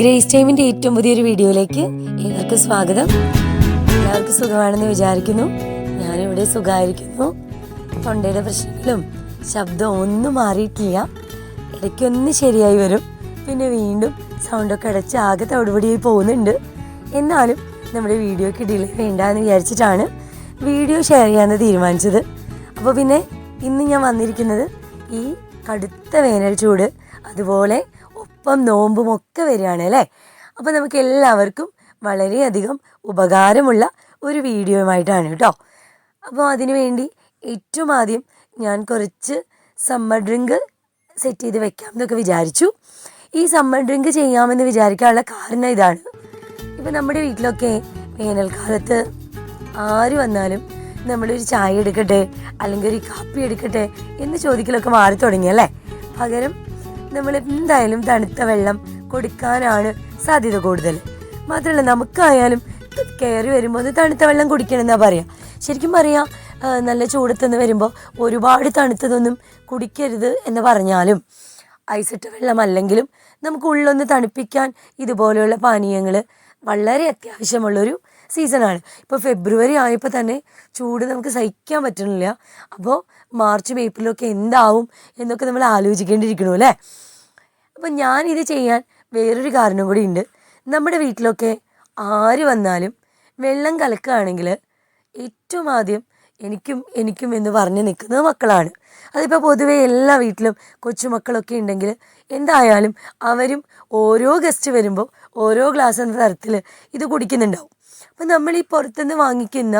Grace ടൈമിന്റെ ഏറ്റവും പുതിയൊരു വീഡിയോയിലേക്ക് ഏവർക്കും സ്വാഗതം. എല്ലാവർക്കും സുഖമാണെന്ന് വിചാരിക്കുന്നു. ഞാനിവിടെ സുഖമായിരിക്കുന്നു. തൊണ്ടയുടെ പ്രശ്നങ്ങളും ശബ്ദവും ഒന്നും മാറിയിട്ടില്ല. ഇടയ്ക്കൊന്ന് ശരിയായി വരും. പിന്നെ വീണ്ടും സൗണ്ടൊക്കെ അടച്ച് ആകെ തവിടുപടിയായി പോകുന്നുണ്ട്. എന്നാലും നമ്മുടെ വീഡിയോയ്ക്ക് ഡിലേ വേണ്ട എന്ന് വിചാരിച്ചിട്ടാണ് വീഡിയോ ഷെയർ ചെയ്യാമെന്ന് തീരുമാനിച്ചത്. അപ്പോൾ പിന്നെ ഇന്ന് ഞാൻ വന്നിരിക്കുന്നത് ഈ കടുത്ത വേനൽ ചൂട് അതുപോലെ ഒപ്പം നോമ്പും ഒക്കെ വരികയാണ് അല്ലേ? അപ്പോൾ നമുക്ക് എല്ലാവർക്കും വളരെയധികം ഉപകാരമുള്ള ഒരു വീഡിയോയുമായിട്ടാണ് കേട്ടോ. അപ്പോൾ അതിനുവേണ്ടി ഏറ്റവും ആദ്യം ഞാൻ കുറച്ച് സമ്മർ ഡ്രിങ്ക് സെറ്റ് ചെയ്ത് വെക്കാം എന്നൊക്കെ വിചാരിച്ചു. ഈ സമ്മർ ഡ്രിങ്ക് ചെയ്യാമെന്ന് വിചാരിക്കാനുള്ള കാരണം ഇതാണ്. ഇപ്പം നമ്മുടെ വീട്ടിലൊക്കെ വേനൽക്കാലത്ത് ആര് വന്നാലും നമ്മളൊരു ചായ എടുക്കട്ടെ അല്ലെങ്കിൽ ഒരു കാപ്പി എടുക്കട്ടെ എന്ന് ചോദിക്കലൊക്കെ മാറി തുടങ്ങിയല്ലേ പകരം നമ്മൾ എന്തായാലും തണുത്ത വെള്ളം കൊടുക്കാനാണ് സാധ്യത കൂടുതൽ. മാത്രമല്ല നമുക്കായാലും കയറി വരുമ്പോൾ തണുത്ത വെള്ളം കുടിക്കണമെന്നാ പറയാം. ശരിക്കും പറയാ നല്ല ചൂടത്തുനിന്ന് വരുമ്പോൾ ഒരുപാട് തണുത്തതൊന്നും കുടിക്കരുത് എന്ന് പറഞ്ഞാലും ഐസിട്ട വെള്ളം അല്ലെങ്കിലും നമുക്ക് ഉള്ളൊന്ന് തണുപ്പിക്കാൻ ഇതുപോലെയുള്ള പാനീയങ്ങൾ വളരെ അത്യാവശ്യമുള്ളൊരു സീസണാണ്. ഇപ്പോൾ ഫെബ്രുവരി ആയപ്പോൾ തന്നെ ചൂട് നമുക്ക് സഹിക്കാൻ പറ്റണില്ല. അപ്പോൾ മാർച്ചും ഏപ്രിലും ഒക്കെ എന്താവും എന്നൊക്കെ നമ്മൾ ആലോചിക്കേണ്ടിയിരിക്കണു അല്ലേ? അപ്പം ഇത് ചെയ്യാൻ വേറൊരു കാരണം കൂടി ഉണ്ട്. നമ്മുടെ വീട്ടിലൊക്കെ ആര് വന്നാലും വെള്ളം കലക്കുകയാണെങ്കിൽ ഏറ്റവും ആദ്യം എനിക്കും എനിക്കും എന്ന് പറഞ്ഞ് നിൽക്കുന്നത് മക്കളാണ്. അതിപ്പോൾ പൊതുവേ എല്ലാ വീട്ടിലും കൊച്ചുമക്കളൊക്കെ ഉണ്ടെങ്കിൽ എന്തായാലും അവരും ഓരോ ഗസ്റ്റ് വരുമ്പോൾ ഓരോ ഗ്ലാസ് എന്ന തരത്തിൽ ഇത് കുടിക്കുന്നുണ്ടാവും. അപ്പം നമ്മൾ ഈ പുറത്തുനിന്ന് വാങ്ങിക്കുന്ന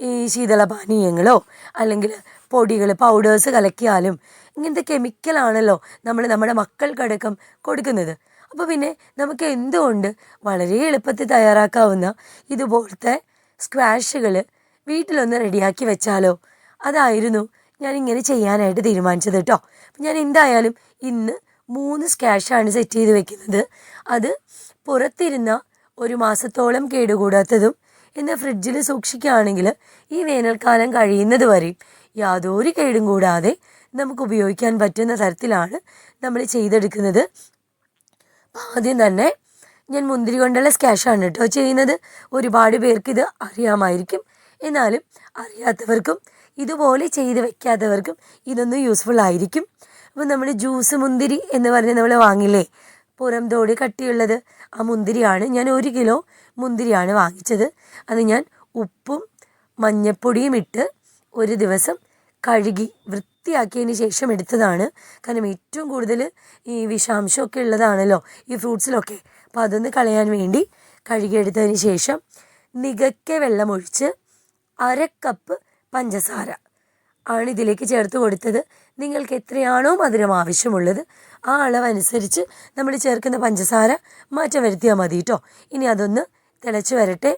ഈ ശീതളപാനീയങ്ങളോ അല്ലെങ്കിൽ പൊടികൾ പൗഡേഴ്സ് കലക്കിയാലും ഇങ്ങനത്തെ കെമിക്കലാണല്ലോ നമ്മൾ നമ്മുടെ മക്കൾക്കടക്കം കൊടുക്കുന്നത്. അപ്പോൾ പിന്നെ നമുക്ക് എന്തുകൊണ്ട് വളരെ എളുപ്പത്തിൽ തയ്യാറാക്കാവുന്ന ഇതുപോലത്തെ സ്ക്വാഷുകൾ വീട്ടിലൊന്ന് റെഡിയാക്കി വെച്ചാലോ? അതായിരുന്നു ഞാൻ ഇങ്ങനെ ചെയ്യാനായിട്ട് തീരുമാനിച്ചത് കേട്ടോ ഞാൻ എന്തായാലും ഇന്ന് മൂന്ന് സ്ക്വാഷാണ് സെറ്റ് ചെയ്ത് വെക്കുന്നത്. അത് പുറത്തിരുന്ന ഒരു മാസത്തോളം കേടുകൂടാത്തതും എന്ന് ഫ്രിഡ്ജിൽ സൂക്ഷിക്കുകയാണെങ്കിൽ ഈ വേനൽക്കാലം കഴിയുന്നത് വരെയും യാതൊരു കേടും കൂടാതെ നമുക്ക് ഉപയോഗിക്കാൻ പറ്റുന്ന തരത്തിലാണ് നമ്മൾ ചെയ്തെടുക്കുന്നത്. ആദ്യം തന്നെ ഞാൻ മുന്തിരി കൊണ്ടുള്ള സ്കാഷാണ് കേട്ടോ ചെയ്യുന്നത്. ഒരുപാട് പേർക്ക് ഇത് അറിയാമായിരിക്കും. എന്നാലും അറിയാത്തവർക്കും ഇതുപോലെ ചെയ്ത് വെക്കാത്തവർക്കും ഇതൊന്ന് യൂസ്ഫുൾ ആയിരിക്കും. അപ്പം നമ്മൾ ജ്യൂസ് മുന്തിരി എന്ന് പറഞ്ഞ് നമ്മൾ വാങ്ങില്ലേ? പുറം തോടി കട്ടിയുള്ളത്. ആ മുന്തിരിയാണ്. ഞാൻ ഒരു കിലോ മുന്തിരിയാണ് വാങ്ങിച്ചത്. അത് ഞാൻ ഉപ്പും മഞ്ഞപ്പൊടിയും ഇട്ട് ഒരു ദിവസം കഴുകി വൃത്തിയാക്കിയതിന് ശേഷം എടുത്തതാണ്. കാരണം ഏറ്റവും കൂടുതൽ ഈ വിഷാംശമൊക്കെ ഉള്ളതാണല്ലോ ഈ ഫ്രൂട്ട്സിലൊക്കെ. അപ്പോൾ അതൊന്ന് കളയാൻ വേണ്ടി കഴുകിയെടുത്തതിന് ശേഷം നികക്കെ വെള്ളമൊഴിച്ച് അര കപ്പ് പഞ്ചസാര ആണ് ഇതിലേക്ക് ചേർത്ത് കൊടുത്തത്. നിങ്ങൾക്ക് എത്രയാണോ മധുരം ആവശ്യമുള്ളത് ആ അളവനുസരിച്ച് നമ്മൾ ചേർക്കുന്ന പഞ്ചസാര മാറ്റം വരുത്തിയാൽ മതി കേട്ടോ ഇനി അതൊന്ന് തിളച്ച് വരട്ടെ.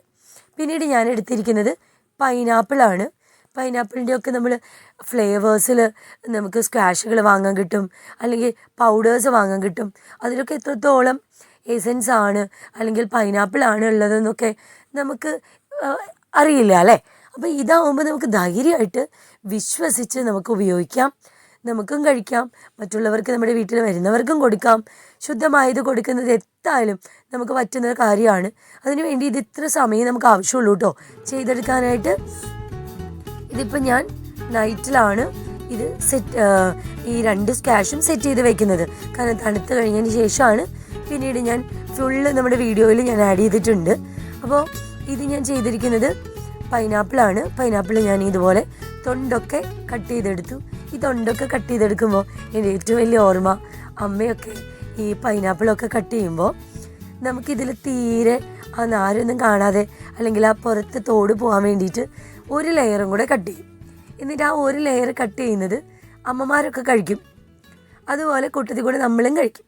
പിന്നീട് ഞാൻ എടുത്തിരിക്കുന്നത് പൈനാപ്പിളാണ് പൈനാപ്പിളിന്റെ ഒക്കെ നമ്മൾ ഫ്ലേവേഴ്സിൽ നമുക്ക് സ്ക്വാഷുകൾ വാങ്ങാൻ കിട്ടും അല്ലെങ്കിൽ പൗഡേഴ്സ് വാങ്ങാൻ കിട്ടും. അതിലൊക്കെ എത്രത്തോളം എസൻസ് ആണ് അല്ലെങ്കിൽ പൈനാപ്പിൾ ആണ് ഉള്ളതെന്നൊക്കെ നമുക്ക് അറിയില്ല അല്ലേ? അപ്പോൾ ഇതാവുമ്പോൾ നമുക്ക് ധൈര്യമായിട്ട് വിശ്വസിച്ച് നമുക്ക് ഉപയോഗിക്കാം. നമുക്കും കഴിക്കാം. മറ്റുള്ളവർക്ക് നമ്മുടെ വീട്ടിൽ വരുന്നവർക്കും കൊടുക്കാം. ശുദ്ധമായത് കൊടുക്കുന്നത് എത്തായാലും നമുക്ക് പറ്റുന്ന കാര്യമാണ്. അതിനുവേണ്ടി ഇത് ഇത്ര സമയം നമുക്ക് ആവശ്യമുള്ളൂ കേട്ടോ. ചെയ്തെടുക്കാനായിട്ട്. ഇതിപ്പോൾ ഞാൻ നൈറ്റിലാണ് ഇത് സെറ്റ് ഈ രണ്ട് സ്കാഷും സെറ്റ് ചെയ്ത് വെക്കുന്നത്. കാരണം തണുത്ത് കഴിഞ്ഞതിന് ശേഷമാണ്. പിന്നീട് ഞാൻ ഫുള്ള് നമ്മുടെ വീഡിയോയിൽ ഞാൻ ആഡ് ചെയ്തിട്ടുണ്ട്. അപ്പോൾ ഇത് ഞാൻ ചെയ്തിരിക്കുന്നത് പൈനാപ്പിളാണ്. പൈനാപ്പിൾ ഞാൻ ഇതുപോലെ തൊണ്ടൊക്കെ കട്ട് ചെയ്തെടുത്തു. ഈ തൊണ്ടൊക്കെ കട്ട് ചെയ്തെടുക്കുമ്പോൾ എന്റെ ഏറ്റവും വലിയ ഓർമ്മ അമ്മയൊക്കെ ഈ പൈനാപ്പിളൊക്കെ കട്ട് ചെയ്യുമ്പോൾ നമുക്കിതിൽ തീരെ ആ നാരൊന്നും കാണാതെ അല്ലെങ്കിൽ ആ പുറത്ത് തോട് പോകാൻ വേണ്ടിയിട്ട് ഒരു ലെയറും കൂടെ കട്ട് ചെയ്യും. എന്നിട്ട് ആ ഒരു ലെയർ കട്ട് ചെയ്യുന്നത് അമ്മമാരൊക്കെ കഴിക്കും. അതുപോലെ കൂട്ടത്തിൽ കൂടെ നമ്മളും കഴിക്കും.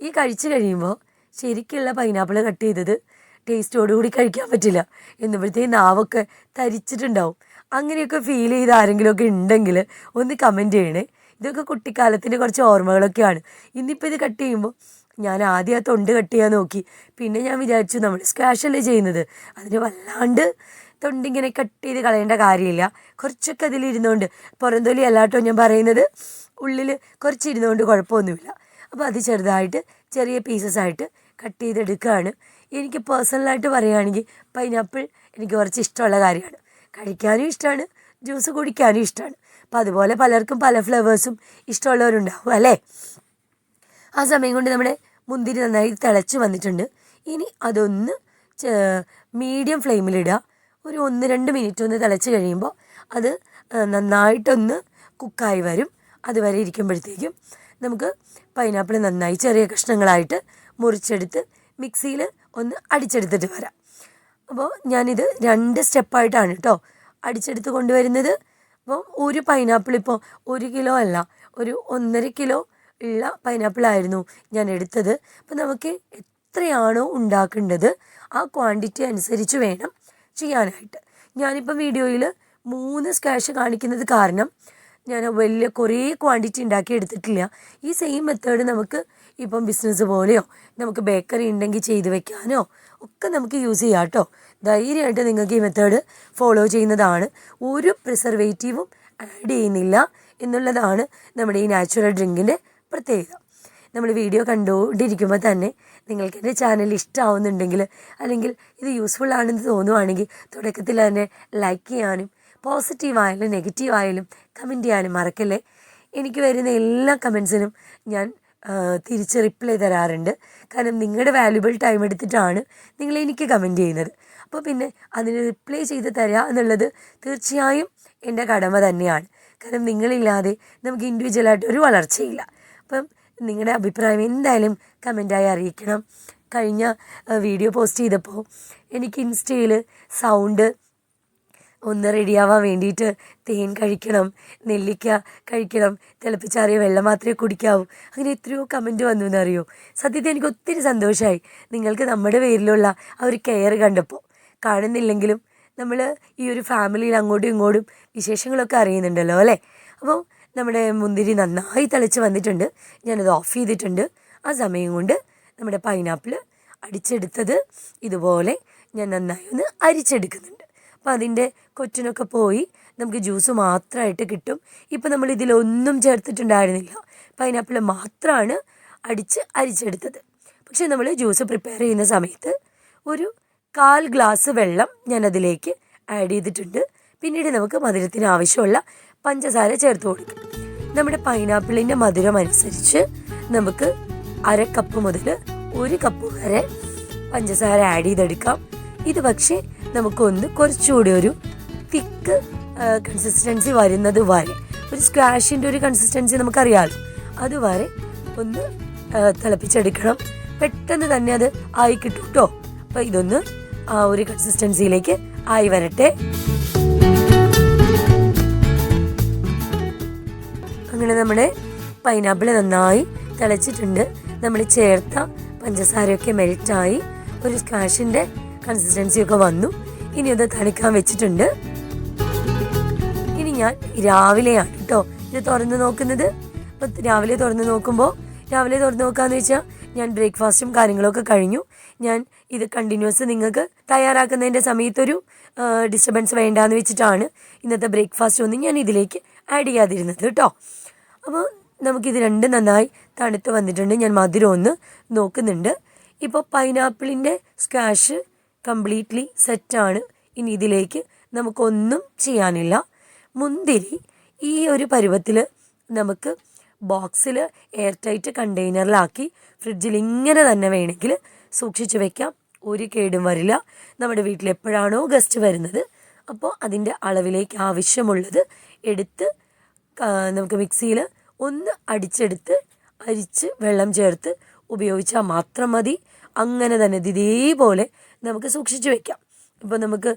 ഈ കഴിച്ച് കഴിയുമ്പോൾ ശരിക്കുള്ള പൈനാപ്പിൾ കട്ട് ചെയ്തത് ടേസ്റ്റോടുകൂടി കഴിക്കാൻ പറ്റില്ല. എന്നുമ്പോഴത്തേക്ക് നാവൊക്കെ തരിച്ചിട്ടുണ്ടാവും. അങ്ങനെയൊക്കെ ഫീൽ ചെയ്ത് ആരെങ്കിലുമൊക്കെ ഉണ്ടെങ്കിൽ ഒന്ന് കമന്റ് ചെയ്യണേ. ഇതൊക്കെ കുട്ടിക്കാലത്തിന്റെ കുറച്ച് ഓർമ്മകളൊക്കെയാണ്. ഇന്നിപ്പോൾ ഇത് കട്ട് ചെയ്യുമ്പോൾ ഞാൻ ആദ്യം ആ തൊണ്ട് കട്ട് ചെയ്യാൻ നോക്കി. പിന്നെ ഞാൻ വിചാരിച്ചു നമ്മൾ സ്ക്വാഷല്ലേ ചെയ്യുന്നത്. അതിന് വല്ലാണ്ട് തൊണ്ടിങ്ങനെ കട്ട് ചെയ്ത് കളയേണ്ട കാര്യമില്ല. കുറച്ചൊക്കെ അതിലിരുന്നുകൊണ്ട് പുറന്തൊലി അല്ലാട്ടോ ഞാൻ പറയുന്നത്. ഉള്ളിൽ കുറച്ചിരുന്നുകൊണ്ട് കുഴപ്പമൊന്നുമില്ല. അപ്പോൾ അത് ചെറുതായിട്ട് ചെറിയ പീസസ് ആയിട്ട് കട്ട് ചെയ്തെടുക്കുകയാണ് എനിക്ക് പേഴ്സണലായിട്ട് പറയുകയാണെങ്കിൽ പൈനാപ്പിൾ എനിക്ക് കുറച്ച് ഇഷ്ടമുള്ള കാര്യമാണ്. കഴിക്കാനും ഇഷ്ടമാണ് ജ്യൂസ് കുടിക്കാനും ഇഷ്ടമാണ് അപ്പോൾ അതുപോലെ പലർക്കും പല ഫ്ലേവേഴ്സും ഇഷ്ടമുള്ളവരുണ്ടാവും അല്ലേ? ആ സമയം കൊണ്ട് നമ്മുടെ മുന്തിരി നന്നായി തിളച്ച് വന്നിട്ടുണ്ട്. ഇനി അതൊന്ന് മീഡിയം ഫ്ലെയിമിലിടുക ഒരു ഒന്ന് രണ്ട് മിനിറ്റ് ഒന്ന് തിളച്ച് കഴിയുമ്പോൾ അത് നന്നായിട്ടൊന്ന് കുക്കായി വരും. അതുവരെ ഇരിക്കുമ്പോഴത്തേക്കും നമുക്ക് പൈനാപ്പിൾ നന്നായി ചെറിയ കഷ്ണങ്ങളായിട്ട് മുറിച്ചെടുത്ത് മിക്സിയിൽ ഒന്ന് അടിച്ചെടുത്തിട്ട് വരാം. അപ്പോൾ ഞാനിത് രണ്ട് സ്റ്റെപ്പായിട്ടാണ് കേട്ടോ അടിച്ചെടുത്ത് കൊണ്ടുവരുന്നത്. അപ്പോൾ ഒരു പൈനാപ്പിൾ ഇപ്പോൾ ഒരു കിലോ അല്ല ഒരു ഒന്നര കിലോ ഉള്ള പൈനാപ്പിളായിരുന്നു ഞാൻ എടുത്തത്. അപ്പോൾ നമുക്ക് എത്രയാണോ ഉണ്ടാക്കേണ്ടത് ആ ക്വാണ്ടിറ്റി അനുസരിച്ച് വേണം ചെയ്യാനായിട്ട്. ഞാനിപ്പോൾ വീഡിയോയിൽ മൂന്ന് സ്കാഷ് കാണിക്കുന്നത് കാരണം ഞാൻ വലിയ കുറേ ക്വാണ്ടിറ്റി ഉണ്ടാക്കി എടുത്തിട്ടില്ല. ഈ സെയിം മെത്തേഡ് നമുക്ക് ഇപ്പം ബിസിനസ് പോലെയോ നമുക്ക് ബേക്കറി ഉണ്ടെങ്കിൽ ചെയ്ത് വെക്കാനോ ഒക്കെ നമുക്ക് യൂസ് ചെയ്യാം കേട്ടോ. ധൈര്യമായിട്ട് നിങ്ങൾക്ക് ഈ മെത്തേഡ് ഫോളോ ചെയ്യുന്നതാണ്. ഒരു പ്രിസർവേറ്റീവും ആഡ് ചെയ്യുന്നില്ല എന്നുള്ളതാണ് നമ്മുടെ ഈ നാച്ചുറൽ ഡ്രിങ്കിന്റെ പ്രത്യേകത. നമ്മൾ വീഡിയോ കണ്ടുകൊണ്ടിരിക്കുമ്പോൾ തന്നെ നിങ്ങൾക്ക് എന്റെ ചാനൽ ഇഷ്ടമാവുന്നുണ്ടെങ്കിൽ അല്ലെങ്കിൽ ഇത് യൂസ്ഫുൾ ആണെന്ന് തോന്നുവാണെങ്കിൽ തുടക്കത്തിൽ തന്നെ ലൈക്ക് ചെയ്യാനും പോസിറ്റീവായാലും നെഗറ്റീവായാലും നെഗറ്റീവ് കമന്റ് ചെയ്യാനും മറക്കല്ലേ. എനിക്ക് വരുന്ന എല്ലാ കമൻസിനും ഞാൻ തിരിച്ച് റിപ്ലൈ തരാറുണ്ട്. കാരണം നിങ്ങളുടെ വാല്യുബിൾ ടൈം എടുത്തിട്ടാണ് നിങ്ങൾ എനിക്ക് കമന്റ് ചെയ്യുന്നത്. അപ്പോൾ പിന്നെ അതിന് റിപ്ലൈ ചെയ്ത് തരിക എന്നുള്ളത് തീർച്ചയായും എന്റെ കടമ തന്നെയാണ്. കാരണം നിങ്ങളില്ലാതെ നമുക്ക് ഇൻഡിവിജ്വലായിട്ട് ഒരു വളർച്ചയില്ല. അപ്പം നിങ്ങളുടെ അഭിപ്രായം എന്തായാലും കമന്റായി അറിയിക്കണം. കഴിഞ്ഞ വീഡിയോ പോസ്റ്റ് ചെയ്തപ്പോൾ എനിക്ക് ഇൻസ്റ്റയിൽ സൗണ്ട് ഒന്ന് റെഡിയാവാൻ വേണ്ടിയിട്ട് തേൻ കഴിക്കണം നെല്ലിക്ക കഴിക്കണം തിളപ്പിച്ചാറിയ വെള്ളം മാത്രമേ കുടിക്കാവൂ. അങ്ങനെ എത്രയോ കമന്റ് വന്നു എന്നറിയോ? സത്യത്തിൽ എനിക്ക് ഒത്തിരി സന്തോഷമായി നിങ്ങൾക്ക് നമ്മുടെ പേരിലുള്ള ആ ഒരു കെയർ കണ്ടപ്പോൾ. കാണുന്നില്ലെങ്കിലും നമ്മൾ ഈ ഒരു ഫാമിലിയിൽ അങ്ങോട്ടും ഇങ്ങോട്ടും വിശേഷങ്ങളൊക്കെ അറിയുന്നുണ്ടല്ലോ അല്ലേ? അപ്പോൾ നമ്മുടെ മുന്തിരി നന്നായി തിളച്ച് വന്നിട്ടുണ്ട്. ഞാനത് ഓഫ് ചെയ്തിട്ടുണ്ട്. ആ സമയം കൊണ്ട് നമ്മുടെ പൈനാപ്പിൾ അടിച്ചെടുത്തത് ഇതുപോലെ ഞാൻ നന്നായി ഒന്ന് അരിച്ചെടുക്കുന്നുണ്ട്. അപ്പോൾ അതിന്റെ കൊച്ചിനൊക്കെ പോയി നമുക്ക് ജ്യൂസ് മാത്രമായിട്ട് കിട്ടും. ഇപ്പം നമ്മൾ ഇതിലൊന്നും ചേർത്തിട്ടുണ്ടായിരുന്നില്ല. പൈനാപ്പിൾ മാത്രമാണ് അടിച്ച് അരിച്ചെടുത്തത്. പക്ഷേ നമ്മൾ ജ്യൂസ് പ്രിപ്പയർ ചെയ്യുന്ന സമയത്ത് ഒരു കാൽ ഗ്ലാസ് വെള്ളം ഞാൻ അതിലേക്ക് ആഡ് ചെയ്തിട്ടുണ്ട്. പിന്നീട് നമുക്ക് മധുരത്തിന് ആവശ്യമുള്ള പഞ്ചസാര ചേർത്ത് കൊടുക്കും. നമ്മുടെ പൈനാപ്പിളിന്റെ മധുരം അനുസരിച്ച് നമുക്ക് അര കപ്പ് മുതൽ ഒരു കപ്പ് വരെ പഞ്ചസാര ആഡ് ചെയ്തെടുക്കാം. ഇത് പക്ഷേ നമുക്കൊന്ന് കുറച്ചുകൂടി ഒരു തിക്ക് കൺസിസ്റ്റൻസി വരുന്നത് വരെ. ഒരു സ്ക്വാഷിന്റെ ഒരു കൺസിസ്റ്റൻസി നമുക്കറിയാമല്ലോ അതുവരെ ഒന്ന് തിളപ്പിച്ചെടുക്കണം. പെട്ടെന്ന് തന്നെ അത് ആയി കിട്ടും കേട്ടോ അപ്പോൾ ഇതൊന്ന് ആ ഒരു കൺസിസ്റ്റൻസിയിലേക്ക് ആയി വരട്ടെ. അങ്ങനെ നമ്മുടെ പൈനാപ്പിൾ നന്നായി തിളച്ചിട്ടുണ്ട്. നമ്മൾ ചേർത്ത പഞ്ചസാരയൊക്കെ മെൽറ്റായി ഒരു സ്ക്വാഷിന്റെ കൺസിസ്റ്റൻസിയൊക്കെ വന്നു. ഇനി അത് തണുക്കാൻ വെച്ചിട്ടുണ്ട്. ഇനി ഞാൻ രാവിലെയാണ് കേട്ടോ ഇത് തുറന്ന് നോക്കുന്നത്. അപ്പം രാവിലെ തുറന്ന് നോക്കുമ്പോൾ രാവിലെ തുറന്ന് നോക്കാന്ന് വെച്ചാൽ ഞാൻ ബ്രേക്ക്ഫാസ്റ്റും കാര്യങ്ങളൊക്കെ കഴിഞ്ഞു. ഞാൻ ഇത് കണ്ടിന്യൂസ് നിങ്ങൾക്ക് തയ്യാറാക്കുന്നതിന്റെ സമയത്തൊരു ഡിസ്റ്റർബൻസ് വേണ്ടാന്ന് വെച്ചിട്ടാണ് ഇന്നത്തെ ബ്രേക്ക്ഫാസ്റ്റ് ഒന്നും ഞാൻ ഇതിലേക്ക് ആഡ് ചെയ്യാതിരുന്നത് കേട്ടോ. അപ്പോൾ നമുക്കിത് രണ്ടും നന്നായി തണുത്ത് വന്നിട്ടുണ്ട്. ഞാൻ മധുരം ഒന്ന് നോക്കുന്നുണ്ട്. ഇപ്പോൾ പൈനാപ്പിളിന്റെ സ്ക്വാഷ് കംപ്ലീറ്റ്ലി സെറ്റാണ്. ഇനി ഇതിലേക്ക് നമുക്കൊന്നും ചെയ്യാനില്ല. മുന്തിരി ഈ ഒരു പരുവത്തിൽ നമുക്ക് ബോക്സിൽ എയർ ടൈറ്റ് കണ്ടെയ്നറിലാക്കി ഫ്രിഡ്ജിൽ ഇങ്ങനെ തന്നെ വേണമെങ്കിൽ സൂക്ഷിച്ചു വെക്കാം. ഒരു കേടും വരില്ല. നമ്മുടെ വീട്ടിൽ എപ്പോഴാണോ ഗസ്റ്റ് വരുന്നത്. അപ്പോൾ അതിന്റെ അളവിലേക്ക് ആവശ്യമുള്ളത് എടുത്ത് നമുക്ക് മിക്സിയിൽ ഒന്ന് അടിച്ചെടുത്ത് അരിച്ച് വെള്ളം ചേർത്ത് ഉപയോഗിച്ചാൽ മാത്രം മതി. അങ്ങനെ തന്നെ ഇതേപോലെ നമുക്ക് സൂക്ഷിച്ചു വെക്കാം. ഇപ്പോൾ നമുക്ക്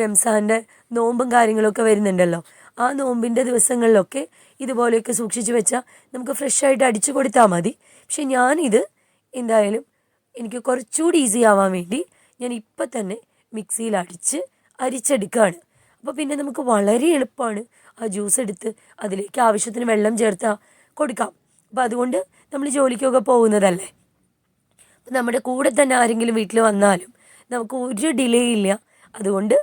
റംസാന്റെ നോമ്പും കാര്യങ്ങളൊക്കെ വരുന്നുണ്ടല്ലോ. ആ നോമ്പിന്റെ ദിവസങ്ങളിലൊക്കെ ഇതുപോലെയൊക്കെ സൂക്ഷിച്ചു വെച്ചാൽ നമുക്ക് ഫ്രഷ് ആയിട്ട് അടിച്ചു കൊടുത്താൽ മതി. പക്ഷെ ഞാനിത് എന്തായാലും എനിക്ക് കുറച്ചുകൂടി ഈസി ആവാൻ വേണ്ടി ഞാൻ ഇപ്പം തന്നെ മിക്സിയിൽ അടിച്ച് അരിച്ചെടുക്കുകയാണ് അപ്പോൾ പിന്നെ നമുക്ക് വളരെ എളുപ്പമാണ് ആ ജ്യൂസ് എടുത്ത് അതിലേക്ക് ആവശ്യത്തിന് വെള്ളം ചേർത്താൽ കൊടുക്കാം. അപ്പോൾ അതുകൊണ്ട് നമ്മൾ ജോലിക്കൊക്കെ പോകുന്നതല്ലേ? നമ്മുടെ കൂടെ തന്നെ ആരെങ്കിലും വീട്ടിൽ വന്നാലും നമുക്ക് ഒരു ഡിലേ ഇല്ല. അതുകൊണ്ട്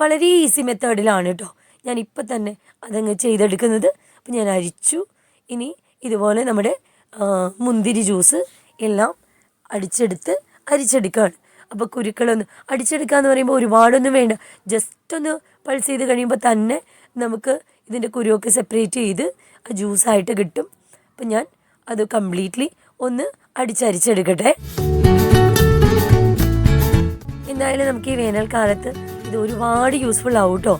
വളരെ ഈസി മെത്തേഡിലാണ് കേട്ടോ ഞാൻ ഇപ്പം തന്നെ അതങ്ങ് ചെയ്തെടുക്കുന്നത്. അപ്പം ഞാൻ അരിച്ചു. ഇനി ഇതുപോലെ നമ്മുടെ മുന്തിരി ജ്യൂസ് എല്ലാം അടിച്ചെടുത്ത് അരിച്ചെടുക്കുകയാണ് അപ്പോൾ കുരുക്കളൊന്ന് അടിച്ചെടുക്കുക എന്ന് പറയുമ്പോൾ ഒരുപാടൊന്നും വേണ്ട. ജസ്റ്റ് ഒന്ന് പൾസ് ചെയ്ത് കഴിയുമ്പോൾ തന്നെ നമുക്ക് ഇതിന്റെ കുരുവൊക്കെ സെപ്പറേറ്റ് ചെയ്ത് ആ ജ്യൂസായിട്ട് കിട്ടും. അപ്പം ഞാൻ അത് കംപ്ലീറ്റ്ലി ഒന്ന് അടിച്ചരിച്ചെടുക്കട്ടെ. എന്തായാലും നമുക്ക് ഈ വേനൽക്കാലത്ത് ഇത് ഒരുപാട് യൂസ്ഫുൾ ആവും കേട്ടോ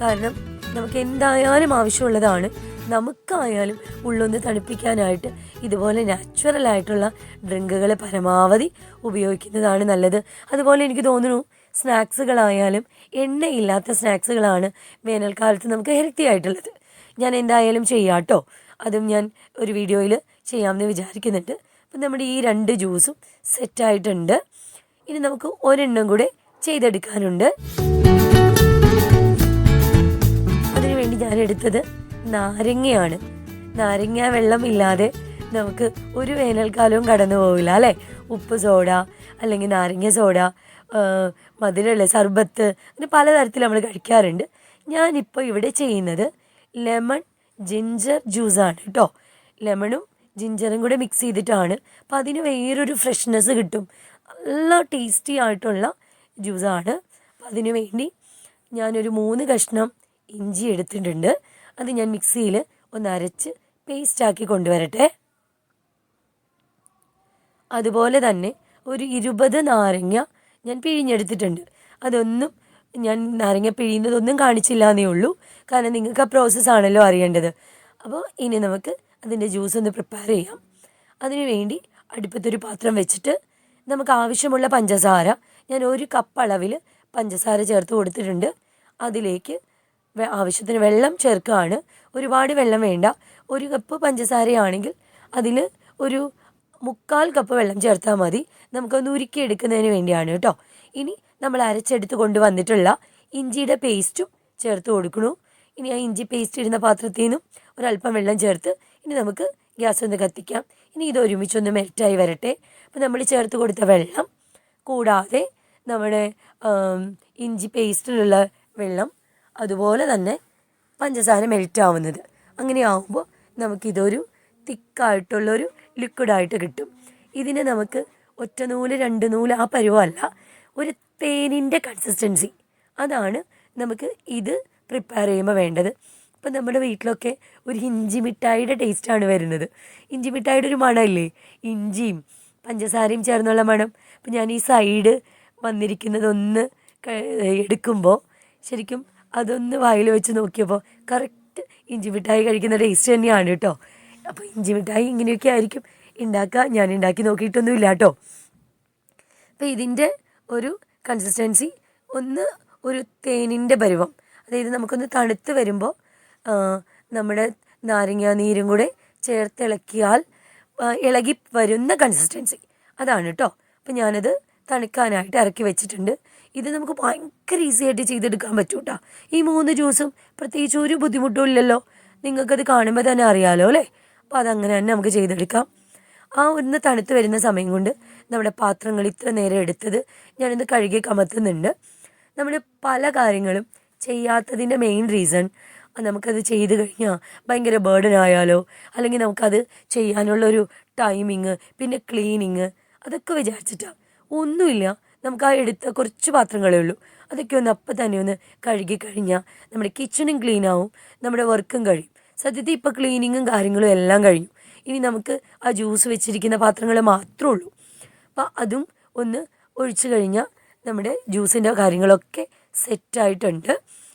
കാരണം നമുക്ക് എന്തായാലും ആവശ്യമുള്ളതാണ്. നമുക്കായാലും ഉള്ളൊന്ന് തണുപ്പിക്കാനായിട്ട് ഇതുപോലെ നാച്ചുറൽ ആയിട്ടുള്ള ഡ്രിങ്കുകൾ പരമാവധി ഉപയോഗിക്കുന്നതാണ് നല്ലത്. അതുപോലെ എനിക്ക് തോന്നുന്നു സ്നാക്സുകളായാലും എണ്ണയില്ലാത്ത സ്നാക്സുകളാണ് വേനൽക്കാലത്ത് നമുക്ക് ഹെൽത്തി ആയിട്ടുള്ളത്. ഞാൻ എന്തായാലും ചെയ്യാം കേട്ടോ അതും ഞാൻ ഒരു വീഡിയോയിൽ ചെയ്യാമെന്ന് വിചാരിക്കുന്നുണ്ട്. അപ്പം നമ്മുടെ ഈ രണ്ട് ജ്യൂസും സെറ്റായിട്ടുണ്ട് ഇനി നമുക്ക് ഒരെണ്ണം കൂടെ ചെയ്തെടുക്കാനുണ്ട്. അതിനുവേണ്ടി ഞാൻ എടുത്തത് നാരങ്ങയാണ്. നാരങ്ങ വെള്ളം ഇല്ലാതെ നമുക്ക് ഒരു വേനൽക്കാലവും കടന്നു പോവില്ല അല്ലേ? ഉപ്പ് സോഡ അല്ലെങ്കിൽ നാരങ്ങ സോഡ മധുരമുള്ള സർബത്ത് അങ്ങനെ പലതരത്തിൽ നമ്മൾ കഴിക്കാറുണ്ട്. ഞാനിപ്പോൾ ഇവിടെ ചെയ്യുന്നത് ലെമൺ ജിഞ്ചർ ജ്യൂസാണ് കേട്ടോ. ലെമണും ജിഞ്ചറും കൂടെ മിക്സ് ചെയ്തിട്ടാണ്. അപ്പോൾ അതിന് വേറൊരു ഫ്രഷ്നെസ് കിട്ടും. നല്ല ടേസ്റ്റി ആയിട്ടുള്ള ജ്യൂസാണ് അപ്പം അതിനു വേണ്ടി ഞാനൊരു മൂന്ന് കഷ്ണം ഇഞ്ചി എടുത്തിട്ടുണ്ട്. അത് ഞാൻ മിക്സിയിൽ ഒന്ന് അരച്ച് പേസ്റ്റാക്കി കൊണ്ടുവരട്ടെ. അതുപോലെ തന്നെ ഒരു ഇരുപത് നാരങ്ങ ഞാൻ പിഴിഞ്ഞെടുത്തിട്ടുണ്ട്. അതൊന്നും ഞാൻ നാരങ്ങ പിഴിയുന്നതൊന്നും കാണിച്ചില്ല എന്നേ ഉള്ളൂ. കാരണം നിങ്ങൾക്ക് ആ പ്രോസസ്സാണല്ലോ അറിയേണ്ടത്. അപ്പോൾ ഇനി നമുക്ക് അതിന്റെ ജ്യൂസ് ഒന്ന് പ്രിപ്പയർ ചെയ്യാം. അതിനു വേണ്ടി അടുപ്പത്തൊരു പാത്രം വെച്ചിട്ട് നമുക്ക് ആവശ്യമുള്ള പഞ്ചസാര. ഞാൻ ഒരു കപ്പ് അളവിൽ പഞ്ചസാര ചേർത്ത് കൊടുത്തിട്ടുണ്ട്. അതിലേക്ക് ആവശ്യത്തിന് വെള്ളം ചേർക്കുകയാണ് ഒരുപാട് വെള്ളം വേണ്ട. ഒരു കപ്പ് പഞ്ചസാരയാണെങ്കിൽ അതിൽ ഒരു മുക്കാൽ കപ്പ് വെള്ളം ചേർത്താൽ മതി. നമുക്കൊന്ന് ഉരുക്കിയെടുക്കുന്നതിന് വേണ്ടിയാണ് കേട്ടോ. ഇനി നമ്മൾ അരച്ചെടുത്ത് കൊണ്ടുവന്നിട്ടുള്ള ഇഞ്ചിയുടെ പേസ്റ്റും ചേർത്ത് കൊടുക്കണു. ഇനി ആ ഇഞ്ചി പേസ്റ്റ് ഇടുന്ന പാത്രത്തിൽ നിന്നും ഒരല്പം വെള്ളം ചേർത്ത് ഇനി നമുക്ക് ഗ്യാസ് ഒന്ന് കത്തിക്കാം. ഇനി ഇത് ഒരുമിച്ചൊന്ന് മെൽറ്റായി വരട്ടെ. അപ്പോൾ നമ്മൾ ചേർത്ത് കൊടുത്ത വെള്ളം കൂടാതെ നമ്മുടെ ഇഞ്ചി പേസ്റ്റിലുള്ള വെള്ളം അതുപോലെ തന്നെ പഞ്ചസാര മെൽറ്റ് ആവുന്നത്. അങ്ങനെ ആവുമ്പോൾ നമുക്കിതൊരു തിക്കായിട്ടുള്ളൊരു ലിക്വിഡായിട്ട് കിട്ടും. ഇതിനെ നമുക്ക് ഒറ്റ നൂൽ രണ്ട് നൂൽ ആ പരുവല്ല ഒരു തേനിന്റെ കൺസിസ്റ്റൻസി അതാണ് നമുക്ക് ഇത് പ്രിപ്പയർ ചെയ്യുമ്പോൾ വേണ്ടത്. ഇപ്പം നമ്മുടെ വീട്ടിലൊക്കെ ഒരു ഇഞ്ചി മിഠായിയുടെ ടേസ്റ്റാണ് വരുന്നത്. ഇഞ്ചി മിഠായിയുടെ ഒരു മണമില്ലേ? ഇഞ്ചിയും പഞ്ചസാരയും ചേർന്നുള്ള മണം. അപ്പം ഞാൻ ഈ സൈഡ് വന്നിരിക്കുന്നതൊന്ന് എടുക്കുമ്പോൾ ശരിക്കും അതൊന്ന് വായിൽ വെച്ച് നോക്കിയപ്പോൾ കറക്റ്റ് ഇഞ്ചി മിഠായി കഴിക്കുന്ന ടേസ്റ്റ് തന്നെയാണ് കേട്ടോ അപ്പോൾ ഇഞ്ചി മിഠായി ഇങ്ങനെയൊക്കെ ആയിരിക്കും ഉണ്ടാക്കുക ഞാൻ ഉണ്ടാക്കി നോക്കിയിട്ടൊന്നുമില്ല കേട്ടോ അപ്പോൾ ഇതിന്റെ ഒരു കൺസിസ്റ്റൻസി ഒന്ന് ഒരു തേനിന്റെ പരുവം. അതായത് നമുക്കൊന്ന് തണുത്ത് വരുമ്പോൾ നമ്മുടെ നാരങ്ങ നീരും കൂടെ ചേർത്ത് ഇളക്കിയാൽ ആ, ഇളകി വരുന്ന കൺസിസ്റ്റൻസി അതാണ് കേട്ടോ അപ്പം ഞാനത് തണുക്കാനായിട്ട് ഇറക്കി വെച്ചിട്ടുണ്ട്. ഇത് നമുക്ക് ഭയങ്കര ഈസി ആയിട്ട് ചെയ്തെടുക്കാൻ പറ്റും കേട്ടോ ഈ മൂന്ന് ജ്യൂസും പ്രത്യേകിച്ച് ഒരു ബുദ്ധിമുട്ടും ഇല്ലല്ലോ. നിങ്ങൾക്കത് കാണുമ്പോൾ തന്നെ അറിയാലോ അല്ലേ? അപ്പോൾ അതങ്ങനെ തന്നെ നമുക്ക് ചെയ്തെടുക്കാം. ആ ഒന്ന് തണുത്ത് വരുന്ന സമയം കൊണ്ട് നമ്മുടെ പാത്രങ്ങൾ ഇത്ര നേരം എടുത്തത് ഞാനിന്ന് കഴുകി കമത്തുന്നുണ്ട്. നമ്മൾ പല കാര്യങ്ങളും ചെയ്യാത്തതിന്റെ മെയിൻ റീസൺ നമുക്കത് ചെയ്ത് കഴിഞ്ഞാൽ ഭയങ്കര ബേർഡൻ ആയാലോ? അല്ലെങ്കിൽ നമുക്കത് ചെയ്യാനുള്ളൊരു ടൈമിങ് പിന്നെ ക്ലീനിങ് അതൊക്കെ വിചാരിച്ചിട്ടാണ് ഒന്നുമില്ല. നമുക്ക് ആ എടുത്ത കുറച്ച് പാത്രങ്ങളേ ഉള്ളൂ. അതൊക്കെ ഒന്ന് അപ്പം തന്നെ ഒന്ന് കഴുകി കഴിഞ്ഞാൽ നമ്മുടെ കിച്ചണും ക്ലീൻ ആവും നമ്മുടെ വർക്കും കഴിയും. സത്യത്തിൽ ഇപ്പോൾ ക്ലീനിങ്ങും കാര്യങ്ങളും എല്ലാം കഴിഞ്ഞു. ഇനി നമുക്ക് ആ ജ്യൂസ് വെച്ചിരിക്കുന്ന പാത്രങ്ങൾ മാത്രമേ ഉള്ളൂ. അപ്പം അതും ഒന്ന് ഒഴിച്ചു കഴിഞ്ഞാൽ നമ്മുടെ ജ്യൂസിന്റെ കാര്യങ്ങളൊക്കെ സെറ്റായിട്ടുണ്ട്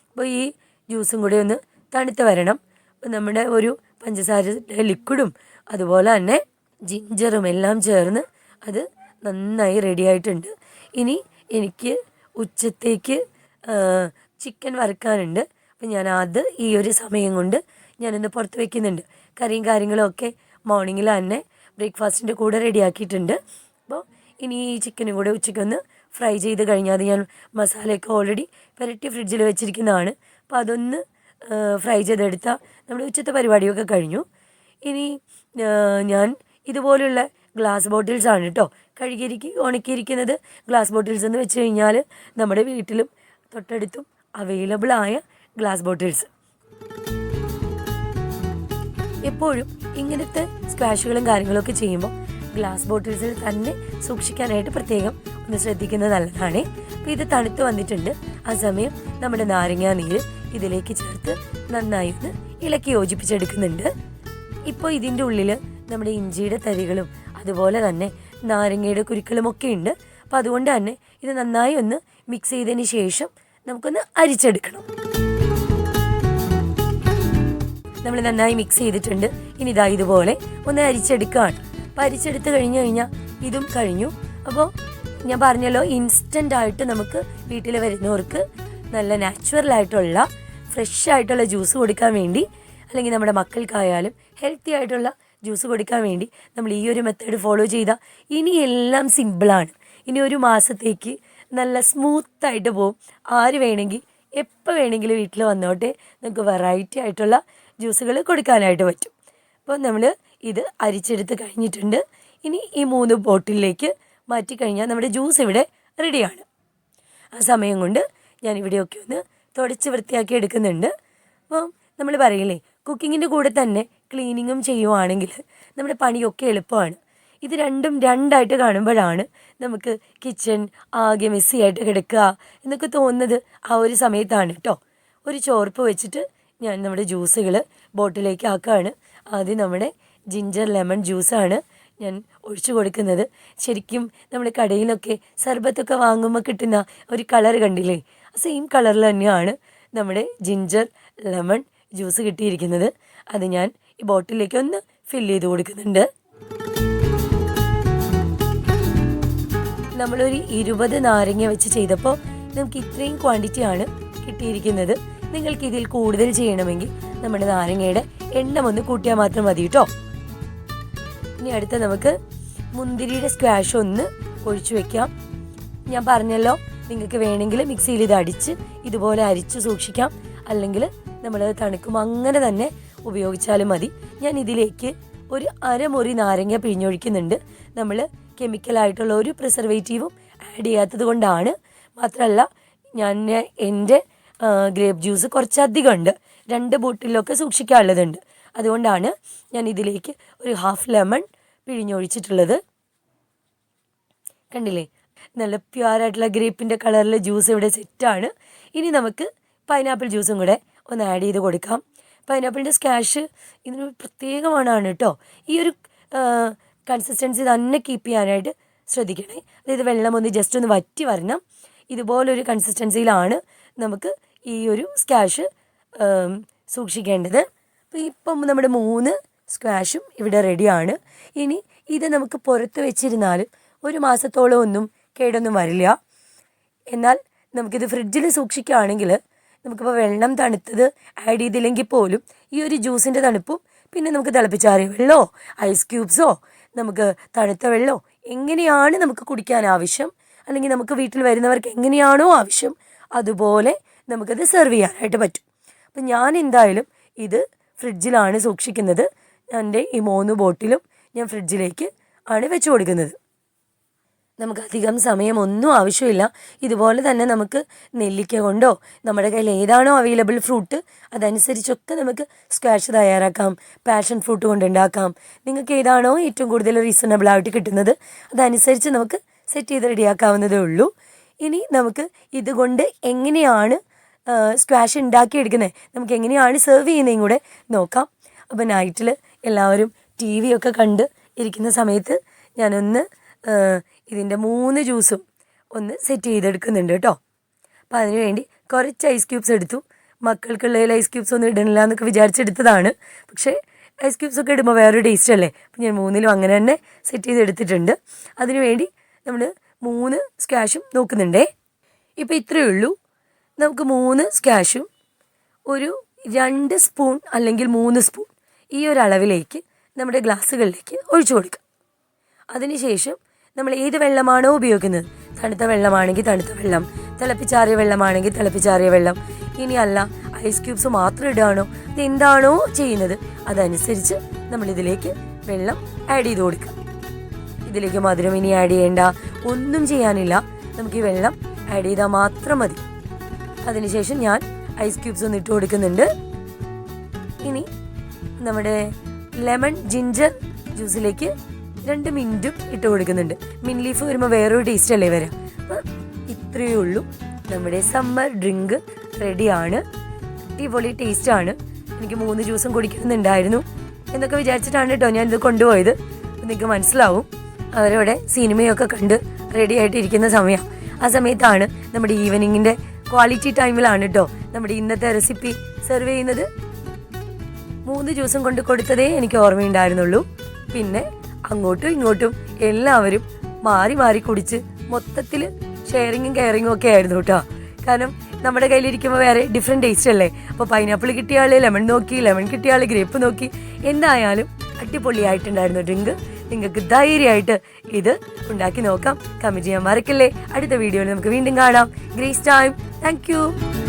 അപ്പോൾ ഈ ജ്യൂസും കൂടെ ഒന്ന് തണുത്ത് വരണം. അപ്പോൾ നമ്മുടെ ഒരു പഞ്ചസാര ലിക്വിഡും അതുപോലെ തന്നെ ജിഞ്ചറും എല്ലാം ചേർന്ന് അത് നന്നായി റെഡി ആയിട്ടുണ്ട്. ഇനി എനിക്ക് ഉച്ചത്തേക്ക് ചിക്കൻ വറുക്കാനുണ്ട്. അപ്പം ഞാൻ അത് ഈ ഒരു സമയം കൊണ്ട് ഞാനൊന്ന് പുറത്ത് വയ്ക്കുന്നുണ്ട് കറിയും കാര്യങ്ങളും ഒക്കെ മോർണിംഗിൽ തന്നെ ബ്രേക്ക്ഫാസ്റ്റിന്റെ കൂടെ റെഡിയാക്കിയിട്ടുണ്ട് അപ്പോൾ ഇനി ഈ ചിക്കനും കൂടെ ഉച്ചയ്ക്കൊന്ന് ഫ്രൈ ചെയ്ത് കഴിഞ്ഞാൽ അത് ഞാൻ മസാലയൊക്കെ ഓൾറെഡി പുരട്ടി ഫ്രിഡ്ജിൽ വെച്ചിരിക്കുന്നതാണ്. അപ്പോൾ അതൊന്ന് ഫ്രൈ ചെയ്തെടുത്ത നമ്മുടെ ഉച്ചത്തെ പരിപാടിയൊക്കെ കഴിഞ്ഞു. ഇനി ഞാൻ ഇതുപോലുള്ള ഗ്ലാസ് ബോട്ടിൽസാണ് കേട്ടോ കഴുകിയിരിക്കി ഉണക്കിയിരിക്കുന്നത്. ഗ്ലാസ് ബോട്ടിൽസ് എന്ന് വെച്ച് കഴിഞ്ഞാൽ നമ്മുടെ വീട്ടിലും തൊട്ടടുത്തും അവൈലബിൾ ആയ ഗ്ലാസ് ബോട്ടിൽസ് എപ്പോഴും ഇങ്ങനത്തെ സ്ക്വാഷുകളും കാര്യങ്ങളൊക്കെ ചെയ്യുമ്പോൾ ഗ്ലാസ് ബോട്ടിൽസിൽ തന്നെ സൂക്ഷിക്കാനായിട്ട് പ്രത്യേകം ഒന്ന് ശ്രദ്ധിക്കുന്നത് നല്ലതാണ്. അപ്പോൾ ഇത് തണുത്ത് വന്നിട്ടുണ്ട്. ആ സമയം നമ്മുടെ നാരങ്ങാ നീര് ഇതിലേക്ക് ചേർത്ത് നന്നായി ഒന്ന് ഇളക്കി യോജിപ്പിച്ചെടുക്കുന്നുണ്ട്. ഇപ്പോൾ ഇതിന്റെ ഉള്ളിൽ നമ്മുടെ ഇഞ്ചിയുടെ തരികളും അതുപോലെ തന്നെ നാരങ്ങയുടെ കുരുക്കളും ഒക്കെ ഉണ്ട്. അപ്പോൾ അതുകൊണ്ട് തന്നെ ഇത് നന്നായി ഒന്ന് മിക്സ് ചെയ്തതിന് ശേഷം നമുക്കൊന്ന് അരിച്ചെടുക്കണം. നമ്മൾ നന്നായി മിക്സ് ചെയ്തിട്ടുണ്ട്. ഇനി ഇതാ ഇതുപോലെ ഒന്ന് അരിച്ചെടുക്കുകയാണ് അപ്പം അരിച്ചെടുത്ത് കഴിഞ്ഞു കഴിഞ്ഞാൽ ഇതും കഴിഞ്ഞു. അപ്പോൾ ഞാൻ പറഞ്ഞല്ലോ ഇൻസ്റ്റന്റ് ആയിട്ട് നമുക്ക് വീട്ടിൽ വരുന്നവർക്ക് നല്ല നാച്ചുറൽ ആയിട്ടുള്ള ഫ്രഷ് ആയിട്ടുള്ള ജ്യൂസ് കൊടുക്കാൻ വേണ്ടി അല്ലെങ്കിൽ നമ്മുടെ മക്കൾക്കായാലും ഹെൽത്തി ആയിട്ടുള്ള ജ്യൂസ് കൊടുക്കാൻ വേണ്ടി നമ്മൾ ഈ ഒരു മെത്തേഡ് ഫോളോ ചെയ്താൽ ഇനി എല്ലാം സിമ്പിളാണ് ഇനി ഒരു മാസത്തേക്ക് നല്ല സ്മൂത്ത് ആയിട്ട് പോകും ആര് വേണമെങ്കിൽ എപ്പോൾ വേണമെങ്കിലും വീട്ടിൽ വന്നോട്ടെ നമുക്ക് വെറൈറ്റി ആയിട്ടുള്ള ജ്യൂസുകൾ കൊടുക്കാനായിട്ട് പറ്റും. അപ്പോൾ നമ്മൾ ഇത് അരിച്ചെടുത്ത് കഴിഞ്ഞിട്ടുണ്ട്. ഇനി ഈ മൂന്ന് ബോട്ടിലേക്ക് മാറ്റിക്കഴിഞ്ഞാൽ നമ്മുടെ ജ്യൂസ് ഇവിടെ റെഡിയാണ് ആ സമയം കൊണ്ട് ഞാൻ ഇവിടെയൊക്കെ ഒന്ന് തുടച്ച് വൃത്തിയാക്കി എടുക്കുന്നുണ്ട്. അപ്പോൾ നമ്മൾ പറയില്ലേ കുക്കിങ്ങിന്റെ കൂടെ തന്നെ ക്ലീനിങ്ങും ചെയ്യുവാണെങ്കിൽ നമ്മുടെ പണിയൊക്കെ എളുപ്പമാണ്. ഇത് രണ്ടും രണ്ടായിട്ട് കാണുമ്പോഴാണ് നമുക്ക് കിച്ചൺ ആകെ മെസ്സി ആയിട്ട് കിടക്കുക എന്നൊക്കെ തോന്നുന്നത് ആ ഒരു സമയത്താണ് കേട്ടോ ഒരു ചോർപ്പ് വെച്ചിട്ട് ഞാൻ നമ്മുടെ ജ്യൂസുകൾ ബോട്ടിലേക്ക് ആക്കുകയാണ്. ആദ്യം നമ്മുടെ ജിഞ്ചർ ലെമൺ ജ്യൂസാണ് ഞാൻ ഒഴിച്ചു കൊടുക്കുന്നത്. ശരിക്കും നമ്മുടെ കടയിലൊക്കെ സർബത്തൊക്കെ വാങ്ങുമ്പോൾ കിട്ടുന്ന ഒരു കളർ കണ്ടില്ലേ സെയിം കളറിൽ തന്നെയാണ് നമ്മുടെ ജിഞ്ചർ ലെമൺ ജ്യൂസ് കിട്ടിയിരിക്കുന്നത്. അത് ഞാൻ ഈ ബോട്ടിലേക്ക് ഒന്ന് ഫില്ല് ചെയ്ത് കൊടുക്കുന്നുണ്ട്. നമ്മളൊരു ഇരുപത് നാരങ്ങ വെച്ച് ചെയ്തപ്പോൾ നമുക്ക് ഇത്രയും ക്വാണ്ടിറ്റിയാണ് കിട്ടിയിരിക്കുന്നത്. നിങ്ങൾക്ക് ഇതിൽ കൂടുതൽ ചെയ്യണമെങ്കിൽ നമ്മുടെ നാരങ്ങയുടെ എണ്ണം ഒന്ന് കൂട്ടിയാൽ മാത്രം മതി കേട്ടോ. ഇനി അടുത്ത നമുക്ക് മുന്തിരിയുടെ സ്ക്വാഷ് ഒന്ന് ഒഴിച്ചു വെക്കാം. ഞാൻ പറഞ്ഞല്ലോ നിങ്ങൾക്ക് വേണമെങ്കിൽ മിക്സിയിൽ ഇത് അടിച്ച് ഇതുപോലെ അരിച്ച് സൂക്ഷിക്കാം. അല്ലെങ്കിൽ നമ്മൾ തണുക്കും. അങ്ങനെ തന്നെ ഉപയോഗിച്ചാലും മതി. ഞാൻ ഇതിലേക്ക് ഒരു അരമുറി നാരങ്ങ പിഴിഞ്ഞൊഴിക്കുന്നുണ്ട്. നമ്മൾ കെമിക്കലായിട്ടുള്ള ഒരു പ്രിസർവേറ്റീവും ആഡ് ചെയ്യാത്തത് കൊണ്ടാണ്. മാത്രമല്ല ഞാൻ എന്റെ ഗ്രേപ്പ് ജ്യൂസ് കുറച്ചധികം ഉണ്ട്. രണ്ട് ബോട്ടിലൊക്കെ സൂക്ഷിക്കാനുള്ളതുണ്ട്. അതുകൊണ്ടാണ് ഞാൻ ഇതിലേക്ക് ഒരു ഹാഫ് ലെമൺ പിഴിഞ്ഞൊഴിച്ചിട്ടുള്ളത്. കണ്ടില്ലേ? നല്ല പ്യുവറായിട്ടുള്ള ഗ്രേപ്പിന്റെ കളറിൽ ജ്യൂസ് ഇവിടെ സെറ്റാണ് ഇനി നമുക്ക് പൈനാപ്പിൾ ജ്യൂസും കൂടെ ഒന്ന് ആഡ് ചെയ്ത് കൊടുക്കാം. പൈനാപ്പിളിന്റെ സ്കാഷ് ഇതിന് പ്രത്യേകമാണ് കേട്ടോ ഈ ഒരു കൺസിസ്റ്റൻസി തന്നെ കീപ്പ് ചെയ്യാനായിട്ട് ശ്രദ്ധിക്കണേ. അതായത് വെള്ളം ഒന്ന് ജസ്റ്റ് ഒന്ന് വറ്റി വരണം. ഇതുപോലൊരു കൺസിസ്റ്റൻസിയിലാണ് നമുക്ക് ഈ ഒരു സ്കാഷ് സൂക്ഷിക്കേണ്ടത്. അപ്പോൾ ഇപ്പം നമ്മുടെ മൂന്ന് സ്ക്വാഷും ഇവിടെ റെഡിയാണ് ഇനി ഇത് നമുക്ക് പുറത്ത് വെച്ചിരുന്നാലും ഒരു മാസത്തോളം ഒന്നും കേടൊന്നും വരില്ല. എന്നാൽ നമുക്കിത് ഫ്രിഡ്ജിൽ സൂക്ഷിക്കുകയാണെങ്കിൽ നമുക്കിപ്പോൾ വെള്ളം തണുത്തത് ആഡ് ചെയ്തില്ലെങ്കിൽ പോലും ഈ ഒരു ജ്യൂസിന്റെ തണുപ്പും പിന്നെ നമുക്ക് തിളപ്പിച്ചാറിയ വെള്ളമോ ഐസ് ക്യൂബ്സോ നമുക്ക് തണുത്ത വെള്ളമോ എങ്ങനെയാണ് നമുക്ക് കുടിക്കാൻ ആവശ്യം? അല്ലെങ്കിൽ നമുക്ക് വീട്ടിൽ വരുന്നവർക്ക് എങ്ങനെയാണോ ആവശ്യം? അതുപോലെ നമുക്കത് സെർവ് ചെയ്യാനായിട്ട് പറ്റും. അപ്പം ഞാൻ എന്തായാലും ഇത് ഫ്രിഡ്ജിലാണ് സൂക്ഷിക്കുന്നത്. എന്റെ ഈ മൂന്ന് ബോട്ടിലും ഞാൻ ഫ്രിഡ്ജിലേക്ക് ആണ് വെച്ച് കൊടുക്കുന്നത്. നമുക്ക് അധികം സമയമൊന്നും ആവശ്യമില്ല. ഇതുപോലെ തന്നെ നമുക്ക് നെല്ലിക്ക കൊണ്ടോ നമ്മുടെ കയ്യിൽ ഏതാണോ അവൈലബിൾ ഫ്രൂട്ട് അതനുസരിച്ചൊക്കെ നമുക്ക് സ്ക്വാഷ് തയ്യാറാക്കാം. പാഷൻ ഫ്രൂട്ട് കൊണ്ടുണ്ടാക്കാം നിങ്ങൾക്ക് ഏതാണോ ഏറ്റവും കൂടുതൽ റീസണബിൾ ആയിട്ട് കിട്ടുന്നത് അതനുസരിച്ച് നമുക്ക് സെറ്റ് ചെയ്ത് റെഡിയാക്കാവുന്നതേ ഉള്ളൂ. ഇനി നമുക്ക് ഇതുകൊണ്ട് എങ്ങനെയാണ് സ്ക്വാഷ് ഉണ്ടാക്കിയെടുക്കുന്നത് നമുക്ക് എങ്ങനെയാണ് സെർവ് ചെയ്യുന്നതും കൂടെ നോക്കാം. അപ്പോൾ നൈറ്റിൽ എല്ലാവരും ടി വി ഒക്കെ കണ്ട് ഇരിക്കുന്ന സമയത്ത് ഞാനൊന്ന് ഇതിന്റെ മൂന്ന് ജ്യൂസും ഒന്ന് സെറ്റ് ചെയ്തെടുക്കുന്നുണ്ട് കേട്ടോ. അപ്പോൾ അതിന് വേണ്ടി കുറച്ച് ഐസ് ക്യൂബ്സ് എടുത്തു. മക്കൾക്കുള്ളതിൽ ഐസ് ക്യൂബ്സ് ഒന്നും ഇടണില്ല എന്നൊക്കെ വിചാരിച്ചെടുത്തതാണ്. പക്ഷേ ഐസ് ക്യൂബ്സ് ഒക്കെ ഇടുമ്പോൾ വേറൊരു ടേസ്റ്റ് അല്ലേ? അപ്പം ഞാൻ മൂന്നിലും അങ്ങനെ തന്നെ സെറ്റ് ചെയ്തെടുത്തിട്ടുണ്ട്. അതിന് വേണ്ടി നമ്മൾ മൂന്ന് സ്ക്വാഷും നോക്കുന്നുണ്ടേ. ഇപ്പോൾ ഇത്രയേ ഉള്ളൂ. നമുക്ക് മൂന്ന് സ്ക്വാഷും ഒരു രണ്ട് സ്പൂൺ അല്ലെങ്കിൽ മൂന്ന് സ്പൂൺ ഈ ഒരു അളവിലേക്ക് നമ്മുടെ ഗ്ലാസ്സുകളിലേക്ക് ഒഴിച്ചു കൊടുക്കാം. അതിനുശേഷം നമ്മൾ ഏത് വെള്ളമാണോ ഉപയോഗിക്കുന്നത്? തണുത്ത വെള്ളമാണെങ്കിൽ തണുത്ത വെള്ളം തിളപ്പിച്ചാറിയ വെള്ളമാണെങ്കിൽ തിളപ്പിച്ചാറിയ വെള്ളം. ഇനിയല്ല ഐസ് ക്യൂബ്സ് മാത്രം ഇടുകയാണോ? ഇത് എന്താണോ ചെയ്യുന്നത്? അതനുസരിച്ച് നമ്മൾ ഇതിലേക്ക് വെള്ളം ആഡ് ചെയ്ത് കൊടുക്കുക. ഇതിലേക്ക് മധുരം ഇനി ആഡ് ചെയ്യേണ്ട ഒന്നും ചെയ്യാനില്ല. നമുക്ക് ഈ വെള്ളം ആഡ് ചെയ്താൽ മാത്രം മതി. അതിനുശേഷം ഞാൻ ഐസ് ക്യൂബ്സ് ഒന്ന് ഇട്ട് കൊടുക്കുന്നുണ്ട്. ഇനി നമ്മുടെ ലെമൺ ജിഞ്ചർ ജ്യൂസിലേക്ക് രണ്ട് മിന്റും ഇട്ട് കൊടുക്കുന്നുണ്ട്. മിൻ ലീഫ് വരുമ്പോൾ വേറൊരു ടേസ്റ്റ് അല്ലേ വരാം? ഇത്രയേ ഉള്ളൂ. നമ്മുടെ സമ്മർ ഡ്രിങ്ക് റെഡിയാണ്. അടിപൊളി ആണ്. എനിക്ക് മൂന്ന് ജ്യൂസും കുടിക്കുന്നുണ്ടായിരുന്നു എന്നൊക്കെ വിചാരിച്ചിട്ടാണ് കേട്ടോ ഞാനിത് കൊണ്ടുപോയത്. നിങ്ങൾക്ക് മനസ്സിലാവും. അവരവിടെ സിനിമയൊക്കെ കണ്ട് റെഡി ആയിട്ടിരിക്കുന്ന സമയം. ആ സമയത്താണ് നമ്മുടെ ഈവനിങ്ങിന്റെ ക്വാളിറ്റി ടൈമിലാണ് കേട്ടോ നമ്മുടെ ഇന്നത്തെ റെസിപ്പി സെർവ് ചെയ്യുന്നത്. മൂന്ന് ജ്യൂസും കൊണ്ട് കൊടുത്തതേ എനിക്ക് ഓർമ്മയുണ്ടായിരുന്നുള്ളൂ. പിന്നെ അങ്ങോട്ടും ഇങ്ങോട്ടും എല്ലാവരും മാറി മാറി കുടിച്ച് മൊത്തത്തിൽ ഷെയറിങ്ങും കെയറിങ്ങും ഒക്കെ ആയിരുന്നു കേട്ടോ. കാരണം നമ്മുടെ കയ്യിലിരിക്കുമ്പോൾ വേറെ ഡിഫറെന്റ് ടേസ്റ്റ് അല്ലേ? അപ്പോൾ പൈനാപ്പിൾ കിട്ടിയ ആൾ ലെമൺ നോക്കി ലെമൺ കിട്ടിയ ആൾ ഗ്രേപ്പ് നോക്കി എന്തായാലും അടിപൊളിയായിട്ടുണ്ടായിരുന്നു ഡ്രിങ്ക് നിങ്ങൾക്ക് ധൈര്യമായിട്ട് ഇത് ഉണ്ടാക്കി നോക്കാം. കമന്റ് ചെയ്യാൻ മറക്കല്ലേ. അടുത്ത വീഡിയോയിൽ നമുക്ക് വീണ്ടും കാണാം. Grace time thank